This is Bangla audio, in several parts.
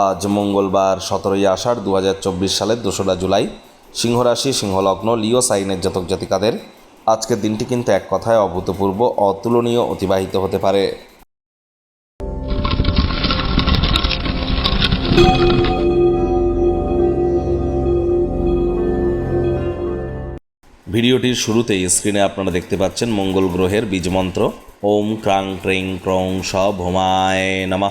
আজ মঙ্গলবার সতেরোই আষাঢ় দু হাজার চব্বিশ সালের দোসরা জুলাই, সিংহরাশি, সিংহলগ্ন, লিও সাইনের জাতক জাতিকাদের আজকের দিনটি কিন্তু এক কথায় অভূতপূর্ব, অতুলনীয়, অতিবাহিত হতে পারে। ভিডিওটির শুরুতেই স্ক্রিনে আপনারা দেখতে পাচ্ছেন মঙ্গল গ্রহের বীজমন্ত্র। ওম ক্রাং ক্রিং ক্রং স ভোমায় নামা।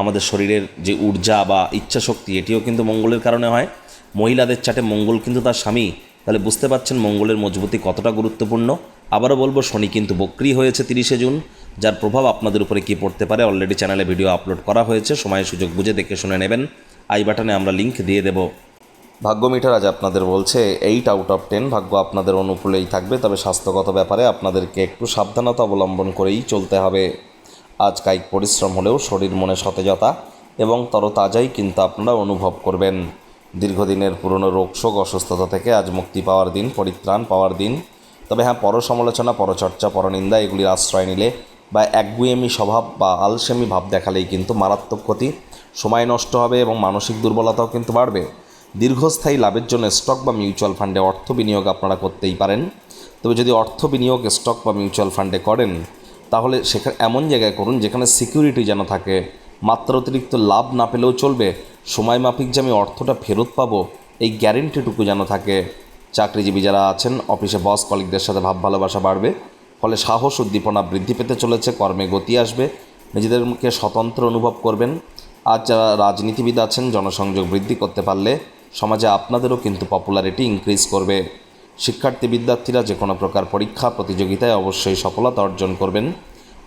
আমাদের শরীরের যে ঊর্জা বা ইচ্ছা শক্তি এটিও কিন্তু মঙ্গলের কারণে হয়। মহিলাদের চাটে মঙ্গল কিন্তু তার স্বামী। তাহলে বুঝতে পারছেন মঙ্গলের মজবুতি কতটা গুরুত্বপূর্ণ? আবারও বলব, শনি কিন্তু বক্রি হয়েছে তিরিশে জুন, যার প্রভাব আপনাদের উপরে কী পড়তে পারে অলরেডি চ্যানেলে ভিডিও আপলোড করা হয়েছে। সময় সুযোগ বুঝে দেখে শুনে নেবেন। আই বাটনে আমরা লিঙ্ক দিয়ে দেবো। ভাগ্য মিটার আজ আপনাদের বলছে এইট আউট অফ টেন ভাগ্য আপনাদের অনুকূলেই থাকবে, তবে স্বাস্থ্যগত ব্যাপারে আপনাদেরকে একটু সাবধানতা অবলম্বন করেই চলতে হবে। আজ কায়িক পরিশ্রম হলেও শরীর মনে সতেজতা এবং তরতাজাই কিন্তু আপনারা অনুভব করবেন। দীর্ঘদিনের পুরনো রোগশোক অসুস্থতা থেকে আজ মুক্তি পাওয়ার দিন, পরিত্রাণ পাওয়ার দিন। তবে হ্যাঁ পরসমালোচনা, পরচর্চা, পরনিন্দা, এগুলির আশ্রয় নিলে বা একগুয়েমি স্বভাব বা আলসেমি ভাব দেখালেই কিন্তু মারাত্মক ক্ষতি। সময় নষ্ট হবে এবং মানসিক দুর্বলতাও কিন্তু বাড়বে। দীর্ঘস্থায়ী লাভের জন্য স্টক বা মিউচুয়াল ফান্ডে অর্থ বিনিয়োগ আপনারা করতেই পারেন। তবে যদি অর্থ বিনিয়োগ, স্টক বা মিউচুয়াল ফান্ডে করেন তাহলে সেখানে এমন জায়গায় করুন যেখানে সিকিউরিটি যেন থাকে। মাত্র অতিরিক্ত লাভ না পেলেও চলবে। সময় মাফিক যে আমি অর্থটা ফেরত পাবো, এই গ্যারেন্টিটুকু যেন থাকে। চাকরিজীবী যারা আছেন অফিসে বস কলিকদের সাথে ভাব ভালোবাসা বাড়বে। ফলে সাহস, উদ্দীপনা বৃদ্ধি পেতে চলেছে, কর্মে গতি আসবে। নিজেদেরকে স্বতন্ত্র অনুভব করবেন। আজ যারা রাজনীতিবিদ আছেন, জনসংযোগ বৃদ্ধি করতে পারলে সমাজে আপনাদেরও কিন্তু পপুলারিটি ইনক্রিজ করবে। শিক্ষার্থী বিদ্যার্থীরা যে কোনো প্রকার পরীক্ষা, প্রতিযোগিতায় অবশ্যই সফলতা অর্জন করবেন।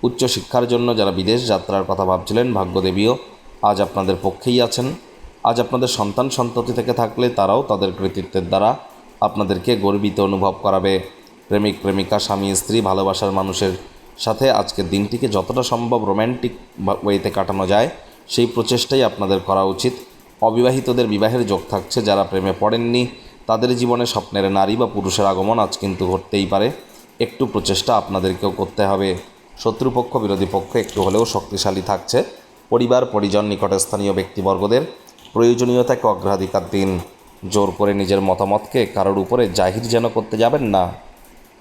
উচ্চশিক্ষার জন্য যারা বিদেশ যাত্রার কথা ভাবছিলেন, ভাগ্যদেবীও আজ আপনাদের পক্ষেই আছেন। আজ আপনাদের সন্তান সন্ততি থেকে থাকলে তারাও তাদের কৃতিত্বের দ্বারা আপনাদেরকে গর্বিত অনুভব করাবে। প্রেমিক, প্রেমিকা, স্বামী, স্ত্রী, ভালোবাসার মানুষের সাথে আজকের দিনটিকে যতটা সম্ভব রোম্যান্টিক ওয়েতে কাটানো যায়, সেই প্রচেষ্টাই আপনাদের করা উচিত। অবিবাহিতদের বিবাহের যোগ থাকছে, যারা প্রেমে পড়েননি তাদের জীবনে স্বপ্নের নারী বা পুরুষের আগমন আজ কিন্তু ঘটতেই পারে। একটু প্রচেষ্টা আপনাদেরকেও করতে হবে। শত্রুপক্ষ, বিরোধী পক্ষ একটু হলেও শক্তিশালী থাকছে। পরিবার, পরিজন, নিকটস্থানীয় ব্যক্তিবর্গদের প্রয়োজনীয়তাকে অগ্রাধিকার দিন। জোর করে নিজের মতামতকে কারোর উপরে জাহির যেন করতে যাবেন না।